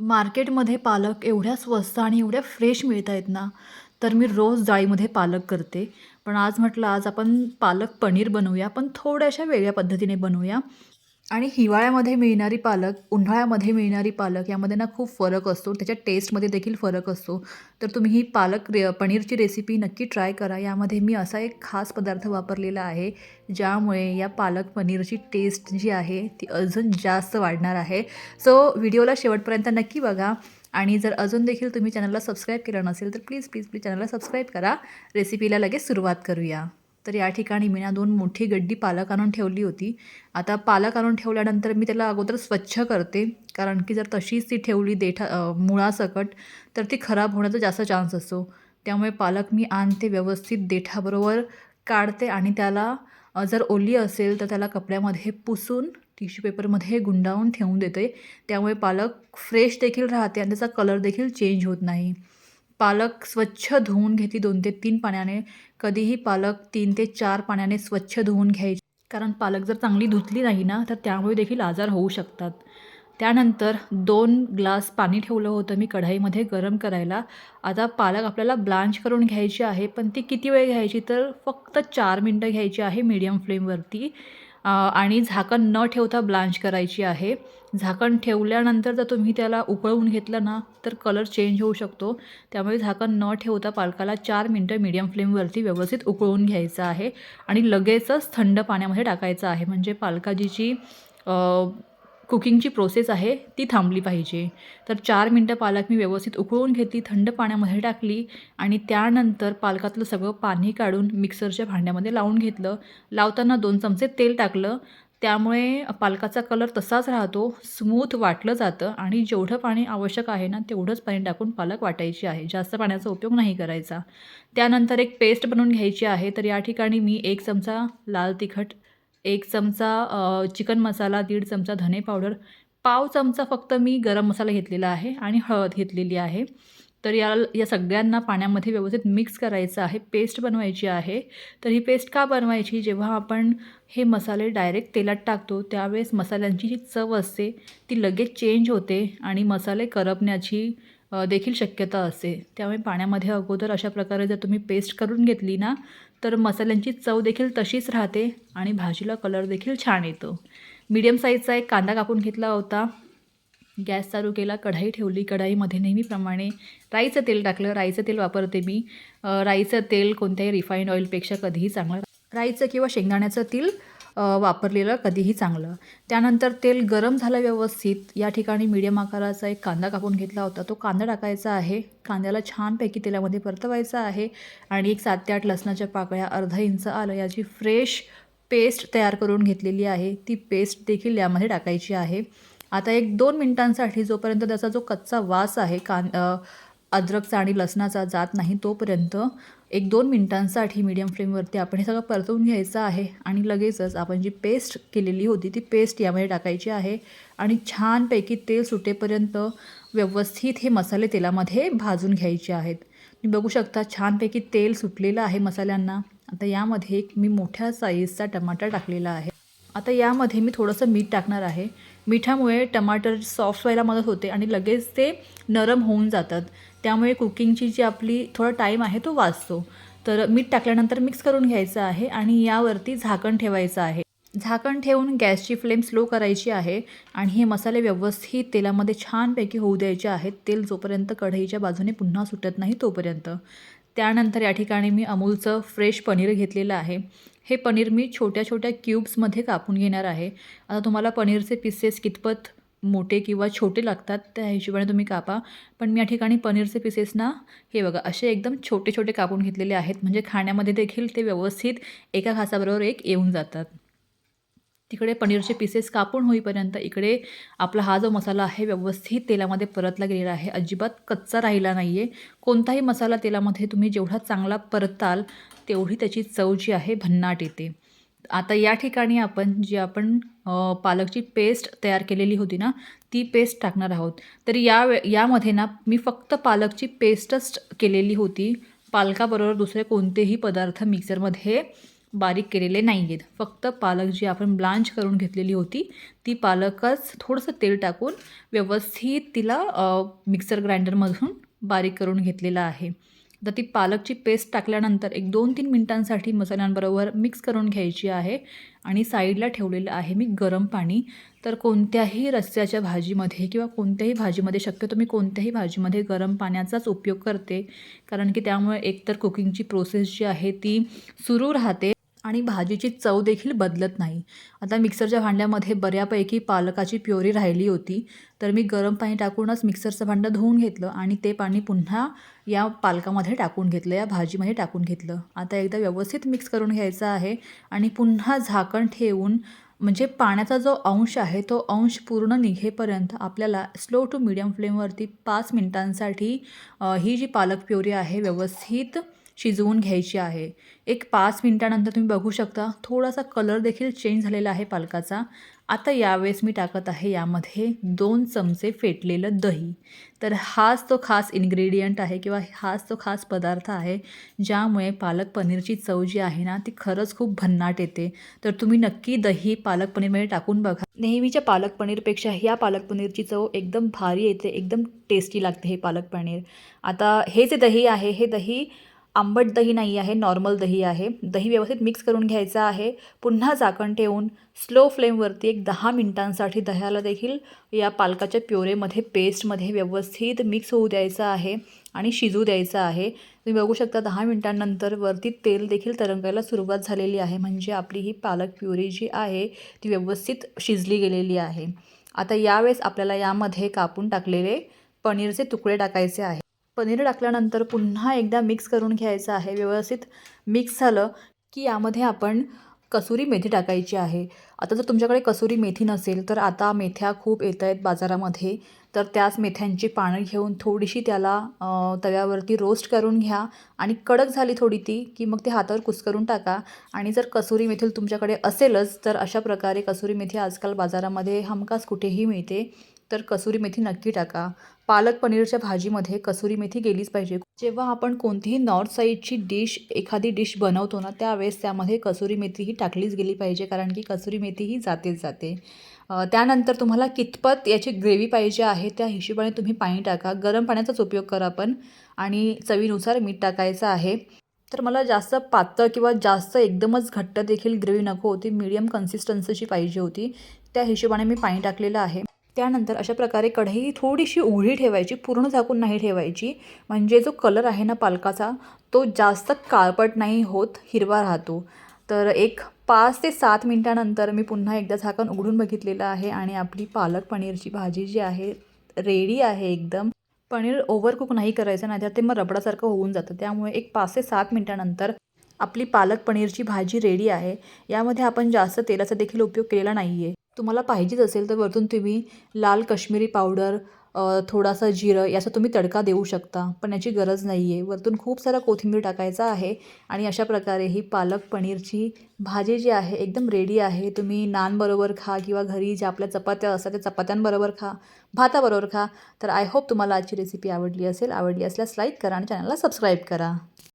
मार्केटमध्ये पालक एवढ्या स्वस्त आणि एवढ्या फ्रेश मिळत आहेत ना तर मी रोज डाळीमध्ये पालक करते. पण आज म्हटलं आज आपण पालक पनीर बनवूया पण थोड्याशा वेगळ्या पद्धतीने बनवूया. आणि हिवाळ्यामध्ये मिळणारी पालक उन्हाळ्यामध्ये मिळणारी पालक यामध्ये ना खूप फरक असतो. त्याच्या टेस्टमध्ये देखील फरक असतो. तर तुम्ही ही पालक रे पनीरची रेसिपी नक्की ट्राय करा. यामध्ये मी असा एक खास पदार्थ वापरलेला आहे ज्यामुळे या पालक पनीरची टेस्ट जी आहे ती अजून जास्त वाढणार आहे. सो व्हिडिओला शेवटपर्यंत नक्की बघा. आणि जर अजून देखील तुम्ही चॅनलला सबस्क्राईब केलं नसेल तर प्लीज प्लीज प्लीज चॅनलला सबस्क्राईब करा. रेसिपीला लगेच सुरुवात करूया. तर या ठिकाणी मी ना दोन मोठी गड्डी पालक आणून ठेवली होती. आता पालक आणून ठेवल्यानंतर मी त्याला अगोदर स्वच्छ करते. कारण की जर तशीच ती ठेवली देठा मुळासकट तर ती खराब होण्याचा जास्त चान्स असतो. त्यामुळे पालक मी आणते व्यवस्थित देठाबरोबर काढते आणि त्याला जर ओली असेल तर त्याला कपड्यामध्ये पुसून टिश्यू पेपरमध्ये गुंडाळून ठेवून देते. त्यामुळे पालक फ्रेश देखील राहते आणि त्याचा कलर देखील चेंज होत नाही. पालक स्वच्छ धुवून घेतली दोन ते तीन पाण्याने. कधीही पालक तीन ते चार पाण्याने स्वच्छ धुवून घ्यायची. कारण पालक जर चांगली धुतली नाही ना तर त्यामुळे देखील आजार होऊ शकतात. त्यानंतर दोन ग्लास पाणी ठेवलं होतं मी कढाईमध्ये गरम करायला. आता पालक आपल्याला ब्लांच करून घ्यायची आहे पण ती किती वेळ घ्यायची? तर फक्त चार मिनटं घ्यायची आहे मीडियम फ्लेमवरती. आणि झाकण न ठेवता ब्लांच करायची आहे. झाकण ठेवल्यानंतर जर तुम्ही त्याला उकळवून घेतलं ना तर कलर चेंज होऊ शकतो. त्यामुळे झाकण न ठेवता पालकाला चार मिनटं मीडियम फ्लेमवरती व्यवस्थित उकळून घ्यायचं आहे आणि लगेचच थंड पाण्यामध्ये टाकायचं आहे. म्हणजे पालकाची जी कुकिंगची प्रोसेस आहे ती थांबली पाहिजे. तर चार मिनटं पालक मी व्यवस्थित उकळून घेतली थंड पाण्यामध्ये टाकली आणि त्यानंतर पालकातलं सगळं पाणी काढून मिक्सरच्या भांड्यामध्ये लावून घेतलं. लावताना दोन चमचे तेल टाकलं. त्यामुळे पालकाचा कलर तसाच राहतो स्मूथ वाटलं जातं आणि जेवढं पाणी आवश्यक आहे ना तेवढंच पाणी टाकून पालक वाटायची आहे. जास्त पाण्याचा उपयोग नाही करायचा. त्यानंतर एक पेस्ट बनवून घ्यायची आहे. तर या ठिकाणी मी एक चमचा लाल तिखट एक चमचा चिकन मसाला दीड चमचा धने पावडर पाव चमचा फक्त मी गरम मसाला घेतलेला आहे आणि हळद घेतलेली आहे. तर या या सगळ्यांना पाण्यामध्ये व्यवस्थित मिक्स करायचं आहे पेस्ट बनवायची आहे. तर ही पेस्ट का बनवायची? जेव्हा आपण हे मसाले डायरेक्ट तेलात टाकतो त्यावेळेस मसाल्यांची जी चव असते ती लगेच चेंज होते आणि मसाले करपण्याची देखील शक्यता असते. त्यामुळे पाण्यामध्ये अगोदर अशा प्रकारे जर तुम्ही पेस्ट करून घेतली ना तर मसाल्यांची चव देखील तशीच राहते आणि भाजीला कलर देखील छान येतो. मीडियम साईजचा एक कांदा कापून घेतला होता. गॅस चालू केला कढाई ठेवली. कढाईमध्ये नेहमीप्रमाणे राईचं तेल टाकलं. राईचं तेल वापरते मी. राईचं तेल कोणत्याही रिफाईंड ऑइलपेक्षा कधीही चांगलं राईचं किंवा शेंगदाण्याचं तेल वापरलेलं कधीही चांगलं. त्यानंतर तेल गरम झालं व्यवस्थित. या ठिकाणी मीडियम आकाराचा एक कांदा कापून घेतला होता. तो कांदा टाकायचा आहे. कांद्याला छानपैकी तेलामध्ये परतवायचा आहे आणि एक सात ते आठ लसणाच्या पाकळ्या अर्धा इंच आलं याची फ्रेश पेस्ट तयार करून घेतलेली आहे. ती पेस्ट देखील यामध्ये टाकायची आहे. आता एक दोन मिनटांसाठी जोपर्यंत त्याचा जो कच्चा वास आहे कान अद्रकचा आणि लसणाचा जात नाही तोपर्यंत एक दोन मिनटांसाठी मीडियम फ्लेमवरती आपण हे सगळं परतवून घ्यायचं आहे आणि लगेचच आपण जी पेस्ट केलेली होती ती पेस्ट यामध्ये टाकायची आहे आणि छानपैकी तेल सुटेपर्यंत व्यवस्थित हे मसाले तेलामध्ये भाजून घ्यायचे आहेत. तुम्ही बघू शकता छानपैकी तेल सुटलेलं आहे मसाल्यांना. आता यामध्ये एक मी मोठ्या साईजचा टमाटर टाकलेला आहे. आता यामध्ये मी थोडंसं मीठ टाकणार आहे. मिठामुळे टमाटर सॉफ्ट व्हायला मदत होते आणि लगेच ते नरम होऊन जातात. त्यामुळे कुकिंगची जी आपली थोडा टाईम आहे तो वाचतो. तर मीठ टाकल्यानंतर मिक्स करून घ्यायचं आहे आणि यावरती झाकण ठेवायचं आहे. झाकण ठेवून गॅसची फ्लेम स्लो करायची आहे आणि हे मसाले व्यवस्थित तेलामध्ये छानपैकी होऊ द्यायचे आहेत. तेल जोपर्यंत कढईच्या बाजूने पुन्हा सुटत नाही तोपर्यंत. त्यानंतर या ठिकाणी मी अमूलचं फ्रेश पनीर घेतलेलं आहे. हे पनीर मी छोट्या छोट्या क्यूब्समध्ये कापून घेणार आहे. आता तुम्हाला पनीरचे पीसेस कितपत मोठे किंवा छोटे लागतात त्या हिशोबाने तुम्ही कापा. पण मी या ठिकाणी पनीरचे पीसेस ना हे बघा असे एकदम छोटे छोटे कापून घेतलेले आहेत. म्हणजे खाण्यामध्ये देखील ते व्यवस्थित एका घासाबरोबर एक येऊन जातात. तिकडे पनीरचे पीसेस कापून होईपर्यंत इकडे आपला हा जो मसाला आहे व्यवस्थित तेलामध्ये परतला गेलेला आहे. अजिबात कच्चा राहिला नाही आहे कोणताही मसाला तेलामध्ये तुम्ही जेवढा चांगला परताल तेवढी त्याची चव जी आहे भन्नाट येते. आता या ठिकाणी आपण जी आपण पालकची पेस्ट तयार केलेली होती ना ती पेस्ट टाकणार आहोत. तर या वे यामध्ये ना मी फक्त पालकची पेस्टच केलेली होती. पालकाबरोबर दुसरे कोणतेही पदार्थ मिक्सरमध्ये बारीक केलेले नाही आहेत फक्त पालक जी आपण ब्लांच करून घेतलेली होती ती पालकच थोडंसं तेल टाकून व्यवस्थित तिला मिक्सर ग्राइंडरमधून बारीक करून घेतलेला आहे. तर ती पालकची पेस्ट टाकल्यानंतर एक दोन तीन मिनटांसाठी मसाल्यांबरोबर मिक्स करून घ्यायची आहे आणि साईडला ठेवलेलं आहे मी गरम पाणी. तर कोणत्याही रस्त्याच्या भाजीमध्ये किंवा कोणत्याही भाजीमध्ये शक्यतो मी कोणत्याही भाजीमध्ये गरम पाण्याचाच उपयोग करते. कारण की त्यामुळे एकतर कुकिंगची प्रोसेस जी आहे ती सुरू राहते. आणि भाजीची चव देखील बदलत नाही. आता मिक्सरच्या भांड्यामध्ये बऱ्यापैकी पालकाची प्युरी राहिली होती. तर मी गरम पाणी टाकूनच मिक्सरचं भांडं धुवून घेतलं आणि ते पाणी पुन्हा या पालकामध्ये टाकून घेतलं या भाजीमध्ये टाकून घेतलं. आता एकदा व्यवस्थित मिक्स करून घ्यायचं आहे आणि पुन्हा झाकण ठेवून म्हणजे पाण्याचा जो अंश आहे तो अंश पूर्ण निघेपर्यंत आपल्याला स्लो टू मिडियम फ्लेमवरती पाच मिनटांसाठी ही जी पालक प्युरी आहे व्यवस्थित शिजवून घ्यायची आहे. एक पाच मिनटानंतर तुम्ही बघू शकता थोडासा कलर देखील चेंज झालेला आहे पालकाचा. आता यावेळेस मी टाकत आहे यामध्ये दोन चमचे फेटलेलं दही. तर हाच तो खास इन्ग्रेडियंट आहे किंवा हाच तो खास पदार्थ आहे ज्यामुळे पालक पनीरची चव जी आहे ना ती खरंच खूप भन्नाट येते. तर तुम्ही नक्की दही पालक पनीरमध्ये टाकून बघा. नेहमीच्या पालक पनीरपेक्षा ह्या पालक पनीरची चव एकदम भारी येते एकदम टेस्टी लागते हे पालक पनीर. आता हे जे दही आहे हे दही आंबट दही नाही आहे नॉर्मल दही आहे. दही व्यवस्थित मिक्स करून घ्यायचं आहे. पुन्हा झाकण ठेवून स्लो फ्लेमवरती एक दहा मिनटांसाठी दह्याला देखील या पालकाच्या प्युरेमध्ये पेस्टमध्ये व्यवस्थित मिक्स होऊ द्यायचं आहे आणि शिजू द्यायचं आहे. तुम्ही बघू शकता दहा मिनटांनंतर वरती तेल देखील तरंगायला सुरुवात झालेली आहे. म्हणजे आपली ही पालक प्युरी जी आहे ती व्यवस्थित शिजली गेलेली आहे. आता यावेळेस आपल्याला यामध्ये कापून टाकलेले पनीरचे तुकडे टाकायचे आहे पनीर टाकल्यानंतर पुन्हा एकदा मिक्स करून घ्यायचं आहे. व्यवस्थित मिक्स झालं की यामध्ये आपण कसुरी मेथी टाकायची आहे. आता जर तुमच्याकडे कसुरी मेथी नसेल तर आता मेथ्या खूप येत आहेत बाजारामध्ये. तर त्याच मेथ्यांची पानं घेऊन थोडीशी त्याला तव्यावरती रोस्ट करून घ्या. आणि कडक झाली थोडी ती की मग ती हातावर कुस्करून टाका. आणि जर कसुरी मेथी तुमच्याकडे असेलच तर अशा प्रकारे कसुरी मेथी आजकाल बाजारामध्ये हमखास कुठेही मिळते. तर कसुरी मेथी नक्की टाका. पालक पनीरच्या भाजीमध्ये कसुरी मेथी गेलीच पाहिजे. जेव्हा आपण कोणतीही नॉर्थ साईडची डिश एखादी डिश बनवतो ना त्यावेळेस त्यामध्ये कसुरी मेथी ही टाकलीच गेली पाहिजे कारण की कसुरी मेथी ही जातेच जाते. त्यानंतर तुम्हाला कितपत याची ग्रेव्ही पाहिजे आहे त्या हिशोबाने तुम्ही पाणी टाका. गरम पाण्याचाच उपयोग करा पण आणि चवीनुसार मीठ टाकायचं आहे. तर मला जास्त पातळ किंवा जास्त एकदमच घट्ट देखील ग्रेव्ही नको होती मीडियम कन्सिस्टन्सीची पाहिजे होती. त्या हिशोबाने मी पाणी टाकलेलं आहे. त्यानंतर अशा प्रकारे कढई थोडीशी उघडी ठेवायची पूर्ण झाकून नाही ठेवायची. म्हणजे जो कलर आहे ना पालकाचा तो जास्त काळपट नाही होत हिरवा राहतो. तर एक पाच ते सात मिनटानंतर मी पुन्हा एकदा झाकण उघडून बघितलेलं आहे आणि आपली पालक पनीरची भाजी जी आहे रेडी आहे एकदम. पनीर ओव्हरकुक नाही करायचं नाही तर ते मग रबडासारखं होऊन जातं. त्यामुळे एक पाच ते सात मिनटानंतर आपली पालक पनीरची भाजी रेडी आहे. यामध्ये आपण जास्त तेलाचा देखील उपयोग केलेला नाही आहे तुम्हाला पाहिजेच असेल तर वरतून तुम्ही लाल काश्मीरी पावडर थोडासा जिरं याचा तुम्ही तडका देऊ शकता. पण याची गरज नाही आहे वरतून खूप सारा कोथिंबीर टाकायचा आहे आणि अशा प्रकारे ही पालक पनीरची भाजी जी आहे एकदम रेडी आहे. तुम्ही नानबरोबर खा किंवा घरी ज्या आपल्या चपात्या असतात त्या चपात्यांबरोबर खा भाताबरोबर खा. तर आय होप तुम्हाला आजची रेसिपी आवडली असेल. आवडली असल्यास लाईक करा आणि चॅनलला सबस्क्राईब करा.